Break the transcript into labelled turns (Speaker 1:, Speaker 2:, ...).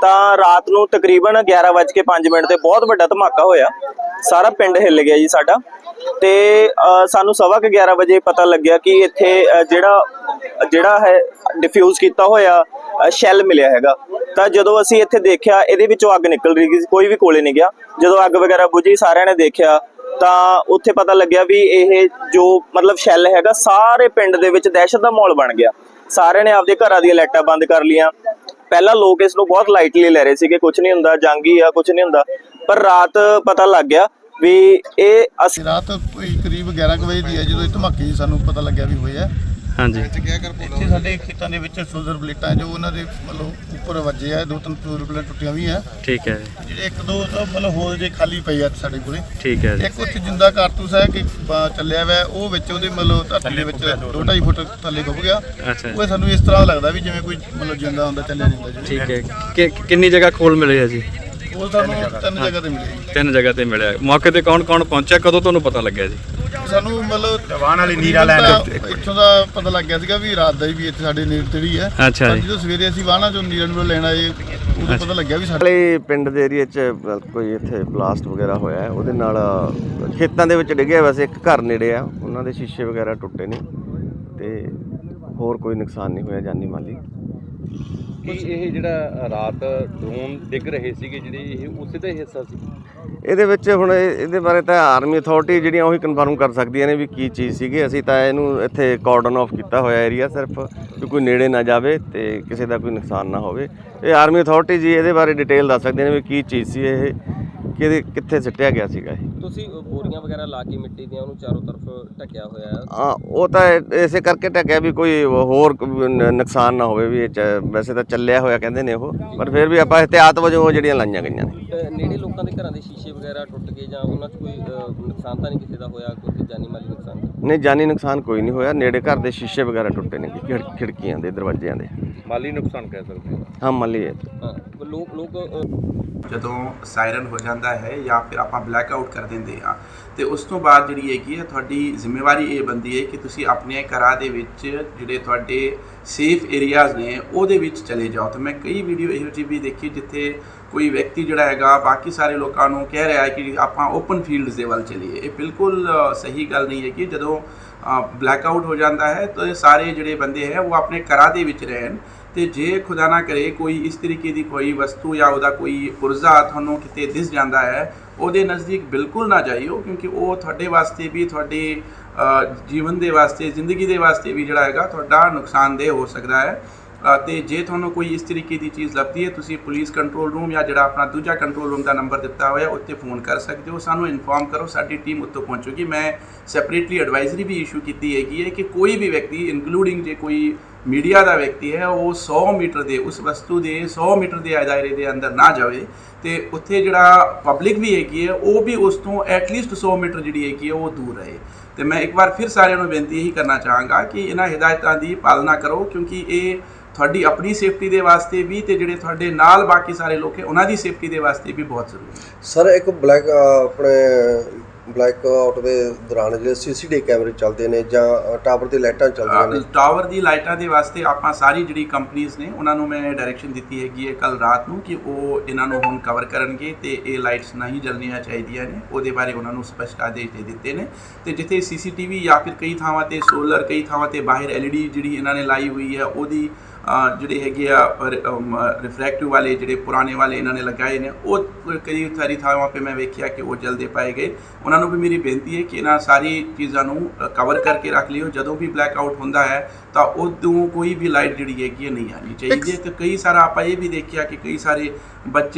Speaker 1: ਤਾਂ ਰਾਤ ਨੂੰ ਤਕਰੀਬਨ 11:05 ਮਿੰਟ ਤੇ ਬਹੁਤ ਵੱਡਾ ਧਮਾਕਾ ਹੋਇਆ। ਸਾਰਾ ਪਿੰਡ ਹਿੱਲ ਗਿਆ ਜੀ ਸਾਡਾ। ਤੇ ਅ, ਸਾਨੂੰ ਸਵਾ ਕੇ 11 ਵਜੇ ਪਤਾ ਲੱਗਿਆ ਕਿ ਇੱਥੇ ਜਿਹੜਾ ਜਿਹੜਾ ਹੈ ਡਿਫਿਊਜ਼ ਕੀਤਾ ਹੋਇਆ ਸ਼ੈਲ ਮਿਲਿਆ ਹੈਗਾ। ਤਾਂ ਜਦੋਂ ਅਸੀਂ ਇੱਥੇ ਦੇਖਿਆ ਇਹਦੇ ਵਿੱਚੋਂ ਅੱਗ ਨਿਕਲ ਰਹੀ ਸੀ ਕੋਈ ਵੀ ਕੋਲੇ ਨਹੀਂ ਗਿਆ। ਜਦੋਂ ਅੱਗ ਵਗੈਰਾ ਬੁਝੀ ਸਾਰਿਆਂ ਨੇ ਦੇਖਿਆ ਤਾਂ ਉੱਥੇ ਪਤਾ ਲੱਗਿਆ ਵੀ ਇਹ ਜੋ ਮਤਲਬ ਸ਼ੈਲ ਹੈਗਾ ਸਾਰੇ ਪਿੰਡ ਦੇ ਵਿੱਚ ਦਹਿਸ਼ਤ ਦਾ ਮਾਹੌਲ ਬਣ ਗਿਆ। ਸਾਰਿਆਂ ਨੇ ਆਪਦੇ ਘਰਾਂ ਦੀਆਂ ਲਾਈਟਾਂ ਬੰਦ ਕਰ ਲੀਆਂ ਪਹਿਲਾਂ ਲੋਕ ਇਸ ਨੂੰ ਬਹੁਤ ਲਾਈਟਲੀ ਲੈ ਰਹੇ ਸੀਗੇ ਕੁਝ ਨਹੀਂ ਹੁੰਦਾ, ਜੰਗੀ ਆ ਕੁਝ ਨਹੀਂ ਹੁੰਦਾ। ਪਰ ਰਾਤ ਪਤਾ ਲੱਗ ਗਿਆ ਵੀ ਇਹ ਅਸੀਂ
Speaker 2: ਰਾਤ ਕੋਈ ਕਰੀਬ 11 ਕੁ ਵਜੇ ਦੀ ਹੈ, ਜਦੋਂ ਇਹ ਧਮਾਕੇ ਸਾਨੂੰ ਪਤਾ ਲੱਗਿਆ ਵੀ ਹੋਇਆ
Speaker 3: ਹਾਂਜੀ।
Speaker 2: ਇੱਥੇ ਸਾਡੇ ਖੇਤਾਂ ਦੇ ਵਿੱਚ ਸੋਲਰ ਪਲੇਟਾਂ ਜੋ ਉਹਨਾਂ ਦੇ ਮਤਲਬ ਉੱਪਰ ਵੱਜੇ ਆ ਦੋ ਤਿੰਨ ਸੋਲਰ ਪਲੇਟ ਟੁੱਟੀਆਂ ਵੀ ਆ।
Speaker 3: ਠੀਕ ਹੈ। ਜੀ
Speaker 2: ਜਿਹੜੇ ਇੱਕ ਦੋ ਤਾਂ ਮਤਲਬ ਹੋਰ ਜੇ ਖਾਲੀ ਪਈ ਆ ਸਾਡੇ ਕੋਲੇ।
Speaker 3: ਠੀਕ ਹੈ ਜੀ।
Speaker 2: ਇੱਕ ਉੱਥੇ ਜਿੰਦਾ ਕਾਰਤੂਸ ਹੈ ਕਿ ਚੱਲਿਆ ਹੋਇਆ ਉਹ ਵਿੱਚ ਉਹਦੇ ਮਤਲਬ ਧਰਤੀ ਦੇ ਵਿੱਚ 2.5 ਫੁੱਟ ਥੱਲੇ ਡੁੱਬ ਗਿਆ।
Speaker 3: ਅੱਛਾ ਜੀ।
Speaker 2: ਉਹ ਸਾਨੂੰ ਇਸ ਤਰ੍ਹਾਂ ਲੱਗਦਾ ਵੀ ਜਿਵੇਂ ਕੋਈ ਮਤਲਬ ਜਿੰਦਾ ਹੁੰਦਾ ਚੱਲਿਆ ਜਾਂਦਾ ਜੀ
Speaker 3: ਠੀਕ ਹੈ। ਕਿ ਕਿੰਨੀ ਜਗ੍ਹਾ ਖੋਲ ਮਿਲੇ ਆ ਜੀ?
Speaker 2: ਉਹ ਤਿੰਨ ਜਗ੍ਹਾ ਤੇ ਮਿਲੇ ਜੀ।
Speaker 3: ਤਿੰਨ ਜਗ੍ਹਾ ਤੇ ਮਿਲਿਆ ਮੌਕੇ ਤੇ ਕੌਣ ਕੌਣ ਪਹੁੰਚਿਆ ਕਦੋਂ ਤੁਹਾਨੂੰ ਪਤਾ ਲੱਗਿਆ ਜੀ
Speaker 2: ਸਾਨੂੰ ਮਤਲਬ
Speaker 4: ਜਵਾਨ ਵਾਲੀ ਨੀਰਾ ਲੈਣ।
Speaker 2: ਇੱਥੋਂ ਦਾ ਪਤਾ ਲੱਗ ਗਿਆ ਸੀਗਾ ਵੀ ਰਾਤ ਦਾ ਹੀ ਵੀ ਇੱਥੇ ਸਾਡੇ ਨੇੜੇ ਤੇੜੀ ਹੈ
Speaker 3: ਅੱਛਾ ਜੀ।
Speaker 2: ਜਦੋਂ ਸਵੇਰੇ ਅਸੀਂ ਵਾਹਣਾ ਚੋਂ ਨੀਰਾ ਨੂੰ ਲੈਣ ਆਏ ਉਦੋਂ ਪਤਾ ਲੱਗਿਆ ਵੀ ਸਾਡੇ
Speaker 5: ਵਾਲੇ ਪਿੰਡ ਦੇ ਏਰੀਆ 'ਚ ਕੋਈ ਇੱਥੇ ਬਲਾਸਟ ਵਗੈਰਾ ਹੋਇਆ ਹੈ। ਉਹਦੇ ਨਾਲ ਖੇਤਾਂ ਦੇ ਵਿੱਚ ਡਿੱਗਿਆ ਵੈਸੇ ਇੱਕ ਘਰ ਨੇੜੇ ਆ ਉਹਨਾਂ ਦੇ ਸ਼ੀਸ਼ੇ ਵਗੈਰਾ ਟੁੱਟੇ ਨੇ ਤੇ ਹੋਰ ਕੋਈ ਨੁਕਸਾਨ ਨਹੀਂ ਹੋਇਆ ਜਾਨੀ ਮਾਲੀ
Speaker 6: ਕਿ ਇਹ ਜਿਹੜਾ ਰਾਤ ਡਰੋਨ ਡਿੱਗ ਰਹੇ ਸੀਗੇ ਜਿਹੜੇ ਇਹ ਉਸੇ ਦਾ ਹੀ ਹਿੱਸਾ ਸੀ?
Speaker 5: ਇਹਦੇ ਵਿੱਚ ਹੁਣ ਇਹ- ਇਹਦੇ ਬਾਰੇ ਤਾਂ ਆਰਮੀ ਅਥਾਰਟੀ ਜਿਹੜੀਆਂ ਉਹੀ ਕਨਫਰਮ ਕਰ ਸਕਦੀਆਂ ਨੇ ਵੀ ਕੀ ਚੀਜ਼ ਸੀਗੀ। ਅਸੀਂ ਤਾਂ ਇਹਨੂੰ ਇੱਥੇ ਕਾਰਡਨ ਆਫ ਕੀਤਾ ਹੋਇਆ ਏਰੀਆ ਸਿਰਫ ਵੀ ਕੋਈ ਨੇੜੇ ਨਾ ਜਾਵੇ ਤੇ ਕਿਸੇ ਦਾ ਕੋਈ ਨੁਕਸਾਨ ਨਾ ਹੋਵੇ। ਇਹ ਆਰਮੀ ਅਥਾਰਟੀ ਜੀ ਇਹਦੇ ਬਾਰੇ ਡਿਟੇਲ ਦੱਸ ਸਕਦੇ ਨੇ ਵੀ ਕੀ ਚੀਜ਼ ਸੀ ਇਹ। ਕਿਹਦੇ ਕਿੱਥੇ ਸਿੱਟਿਆ ਗਿਆ ਸੀਗਾ ਇਹ?
Speaker 7: ਤੁਸੀਂ ਬੋਰੀਆਂ ਵਗੈਰਾ ਲਾ ਕੇ ਮਿੱਟੀ ਦੀਆਂ ਉਹਨੂੰ ਚਾਰੋਂ ਤਰਫ ਢੱਕਿਆ ਹੋਇਆ ਹੈ।
Speaker 5: ਹਾਂ ਉਹ ਤਾਂ ਇਸੇ ਕਰਕੇ ਢੱਕਿਆ ਵੀ ਕੋਈ ਹੋਰ ਨ- ਨੁਕਸਾਨ ਨਾ ਹੋਵੇ ਵੀ ਇਹ ਚ- ਵੈਸੇ ਤਾਂ ਚੱਲਿਆ ਹੋਇਆ ਕਹਿੰਦੇ ਨੇ ਉਹ ਪਰ ਫਿਰ ਵੀ ਆਪਾਂ ਇhtiyat ਵਜੋਂ ਉਹ ਜਿਹੜੀਆਂ ਲਾਈਆਂ ਗਈਆਂ ਨੇ।
Speaker 7: ਅਹ ਨੇੜੇ ਲੋਕਾਂ ਦੇ ਘਰਾਂ ਦੇ ਸ਼ੀਸ਼ੇ ਵਗੈਰਾ ਟੁੱਟ ਗਏ ਜਾਂ ਉਹਨਾਂ 'ਚ ਕੋਈ ਅਹ, ਨੁਕਸਾਨ ਤਾਂ ਨਹੀਂ ਕਿਸੇ ਦਾ ਹੋਇਆ ਕੋਈ ਜਾਨੀ ਮਾਲੀ ਨੁਕਸਾਨ?
Speaker 5: ਨਹੀਂ ਜਾਨੀ ਨੁਕਸਾਨ ਕੋਈ ਨਹੀਂ ਹੋਇਆ ਨੇੜੇ ਘਰ ਦੇ ਸ਼ੀਸ਼ੇ ਵਗੈਰਾ ਟੁੱਟੇ ਨੇ ਖਿੜ- ਖਿੜਕੀਆਂ ਦੇ ਦਰਵਾਜ਼ਿਆਂ ਦੇ।
Speaker 6: ਮਾਲੀ ਨੁਕਸਾਨ ਕਹਿ ਸਕਦੇ ਹਾਂ।
Speaker 5: ਮੰਨ ਲਈਏ
Speaker 7: ਹਾਂ ਲੋਕ ਲੋਕ ਅਹ,
Speaker 4: ਜਦੋਂ ਸਾਇਰਨ ਹੋ ਜਾਂਦਾ ਹੈ ਜਾਂ ਫਿਰ ਆਪਾਂ ਬਲੈਕ ਆਊਟ ਕਰ ਦਿੰਦੇ ਆ ਤੇ ਉਸ ਤੋਂ ਬਾਅਦ ਜਿਹੜੀ ਹੈਗੀ ਹੈ ਤੁਹਾਡੀ ਜ਼ਿੰਮੇਵਾਰੀ ਇਹ ਬੰਦੀ ਹੈ ਕਿ ਤੁਸੀਂ ਆਪਣੇ ਘਰਾਂ ਦੇ ਵਿੱਚ ਜਿਹੜੇ ਤੁਹਾਡੇ ਸੇਫ ਏਰੀਆਜ਼ ਨੇ, ਉਹਦੇ ਵਿੱਚ ਚਲੇ ਜਾਓ। ਤੇ ਮੈਂ ਕਈ ਵੀਡੀਓ ਇਹੋ ਜਿਹੀ ਵੀ ਦੇਖੀ ਜਿੱਥੇ ਕੋਈ ਵਿਅਕਤੀ ਜਿਹੜਾ ਹੈਗਾ, ਬਾਕੀ ਸਾਰੇ ਲੋਕਾਂ ਨੂੰ ਕਹਿ ਰਿਹਾ ਹੈ ਕਿ ਆਪਾਂ ਓਪਨ ਫੀਲਡਸ ਦੇ ਵੱਲ ਚਲੀਏ। ਇਹ ਬਿਲਕੁਲ ਸਹੀ ਗੱਲ ਨਹੀਂ ਹੈ ਕਿ ਜਦੋਂ ਬਲੈਕ ਆਊਟ ਹੋ ਜਾਂਦਾ ਹੈ, ਤਾਂ ਇਹ ਸਾਰੇ ਜਿਹੜੇ ਬੰਦੇ ਹੈ, ਉਹ ਆਪਣੇ ਘਰਾਂ ਦੇ ਵਿੱਚ ਰਹਿਣ। ਤੇ ਜੇ ਖੁਦਾ ਨਾ ਕਰੇ, ਕੋਈ ਇਸ ਤਰੀਕੇ ਦੀ ਕੋਈ ਵਸਤੂ ਜਾਂ ਉਹਦਾ ਕੋਈ ਪੁਰਜ਼ਾ ਤੁਹਾਨੂੰ ਕਿਤੇ ਦਿਸ ਜਾਂਦਾ ਹੈ, ਉਹਦੇ ਨਜ਼ਦੀਕ ਬਿਲਕੁਲ ਨਾ ਜਾਈਓ, ਕਿਉਂਕਿ ਉਹ ਤੁਹਾਡੇ ਵਾਸਤੇ ਵੀ, ਤੁਹਾਡੇ ਜੀਵਨ ਦੇ ਵਾਸਤੇ, ਜ਼ਿੰਦਗੀ ਦੇ ਵਾਸਤੇ ਵੀ ਜਿਹੜਾ ਹੈਗਾ, ਤੁਹਾਡਾ ਨੁਕਸਾਨਦੇਹ ਹੋ ਸਕਦਾ ਹੈ। ਤੇ ਜੇ ਤੁਹਾਨੂੰ ਕੋਈ ਇਸ ਤਰੀਕੇ ਦੀ ਚੀਜ਼ ਲੱਭਦੀ ਹੈ, ਤੁਸੀਂ ਪੁਲਿਸ ਕੰਟਰੋਲ ਰੂਮ ਜਾਂ ਜਿਹੜਾ ਆਪਣਾ ਦੂਜਾ ਕੰਟਰੋਲ ਰੂਮ ਦਾ ਨੰਬਰ ਦਿੱਤਾ ਹੋਇਆ ਉੱਤੇ ਫੋਨ ਕਰ ਸਕਦੇ ਹੋ। ਸਾਨੂੰ ਇਨਫੋਰਮ ਕਰੋ, ਸਾਡੀ ਟੀਮ ਉੱਤੋਂ ਪਹੁੰਚੂਗੀ। ਮੈਂ ਸੈਪਰੇਟਲੀ ਐਡਵਾਈਜ਼ਰੀ ਵੀ ਇਸ਼ੂ ਕੀਤੀ ਹੈਗੀ ਹੈ ਕਿ ਕੋਈ ਵੀ ਵਿਅਕਤੀ ਇਨਕਲੂਡਿੰਗ ਜੇ ਕੋਈ ਮੀਡੀਆ ਦਾ ਵਿਅਕਤੀ ਹੈ, ਉਹ 100 ਮੀਟਰ ਦੇ, ਉਸ ਵਸਤੂ ਦੇ 100 ਮੀਟਰ ਦੇ ਦਾਇਰੇ ਦੇ ਅੰਦਰ ਨਾ ਜਾਵੇ ਤੇ ਉੱਥੇ ਜਿਹੜਾ ਪਬਲਿਕ ਵੀ ਹੈਗੀ ਹੈ, ਉਹ ਵੀ ਉਸ ਤੋਂ ਐਟਲੀਸਟ 100 ਮੀਟਰ ਜਿਹੜੀ ਹੈਗੀ ਹੈ, ਉਹ ਦੂਰ ਰਹੇ। ਤੇ ਮੈਂ ਇੱਕ ਵਾਰ ਫਿਰ ਸਾਰਿਆਂ ਨੂੰ ਬੇਨਤੀ ਇਹੀ ਕਰਨਾ ਚਾਹਾਂਗਾ ਕਿ ਇਹਨਾਂ ਹਦਾਇਤਾਂ ਦੀ ਪਾਲਣਾ ਕਰੋ, ਕਿਉਂਕਿ ਇਹ ਤੁਹਾਡੀ ਆਪਣੀ ਸੇਫਟੀ ਦੇ ਵਾਸਤੇ ਵੀ ਤੇ ਜਿਹੜੇ ਤੁਹਾਡੇ ਨਾਲ ਬਾਕੀ ਸਾਰੇ ਲੋਕ ਹੈ ਉਹਨਾਂ ਦੀ ਸੇਫਟੀ ਦੇ ਵਾਸਤੇ ਵੀ ਬਹੁਤ ਜ਼ਰੂਰੀ ਹੈ।
Speaker 8: ਸਰ ਇੱਕ ਬਲੈਕ ਆਪਣੇ ਬਲੈਕ ਆਊਟ ਦੇ ਦੌਰਾਨ ਜਿਹੜੇ ਸੀਸੀਟੀਵੀ ਕੈਮਰੇ ਚੱਲਦੇ ਨੇ ਜਾਂ ਟਾਵਰ ਦੀ ਲਾਈਟਾਂ ਚੱਲਦੀਆਂ ਨੇ?
Speaker 4: ਟਾਵਰ ਦੀ ਲਾਈਟਾਂ ਦੇ ਵਾਸਤੇ ਆਪਾਂ ਸਾਰੀ ਜਿਹੜੀ ਕੰਪਨੀਆਂ ਨੇ ਉਹਨਾਂ ਨੂੰ ਮੈਂ ਡਾਇਰੈਕਸ਼ਨ ਦਿੱਤੀ ਹੈਗੀ ਹੈ ਕੱਲ ਰਾਤ ਨੂੰ ਕਿ ਉਹ ਇਹਨਾਂ ਨੂੰ ਹੁਣ ਕਵਰ ਕਰਨਗੇ ਤੇ ਇਹ ਲਾਈਟਸ ਨਹੀਂ ਜਲਣੀਆਂ ਚਾਹੀਦੀਆਂ ਨੇ ਉਹਦੇ ਬਾਰੇ ਉਹਨਾਂ ਨੂੰ ਸਪਸ਼ਟ ਆਦੇਸ਼ ਦੇ ਦਿੱਤੇ ਨੇ। ਤੇ ਜਿੱਥੇ ਸੀਸੀਟੀਵੀ ਜਾਂ ਫਿਰ ਕਈ ਥਾਵਾਂ ਤੇ ਸੋਲਰ ਕਈ ਥਾਵਾਂ ਤੇ ਬਾਹਰ ਐਲਈਡੀ ਜਿਹੜੀ ਇਹਨਾਂ ਨੇ ਲਾਈ ਹੋਈ ਹੈ ਉਹਦੀ ਜਿਹੜੇ ਹੈਗੇ ਆ ਰਿਫਰੈਕਟਿਵ ਵਾਲੇ ਜਿਹੜੇ ਪੁਰਾਣੇ ਵਾਲੇ ਇਹਨਾਂ ਨੇ ਲਗਾਏ ਨੇ ਉਹ ਕਈ ਸਾਰੀ ਥਾਵਾਂ 'ਤੇ ਮੈਂ ਵੇਖਿਆ ਕਿ ਉਹ ਜਲਦੇ ਪਾਏ ਗਏ। ਉਹਨਾਂ ਨੂੰ ਵੀ ਮੇਰੀ ਬੇਨਤੀ ਹੈ ਕਿ ਇਹਨਾਂ ਸਾਰੀ ਚੀਜ਼ਾਂ ਨੂੰ ਕਵਰ ਕਰਕੇ ਰੱਖ ਲਿਓ। ਜਦੋਂ ਵੀ ਬਲੈਕ ਆਊਟ ਹੁੰਦਾ ਹੈ ਤਾਂ ਉਦੋਂ ਕੋਈ ਵੀ ਲਾਈਟ ਜਿਹੜੀ ਹੈਗੀ ਹੈ ਨਹੀਂ ਆਣੀ ਚਾਹੀਦੀ ਹੈ। ਤੇ ਕਈ ਸਾਰਾ ਆਪਾਂ ਇਹ ਵੀ ਦੇਖਿਆ ਕਿ ਕਈ ਸਾਰੇ ਬੱਚੇ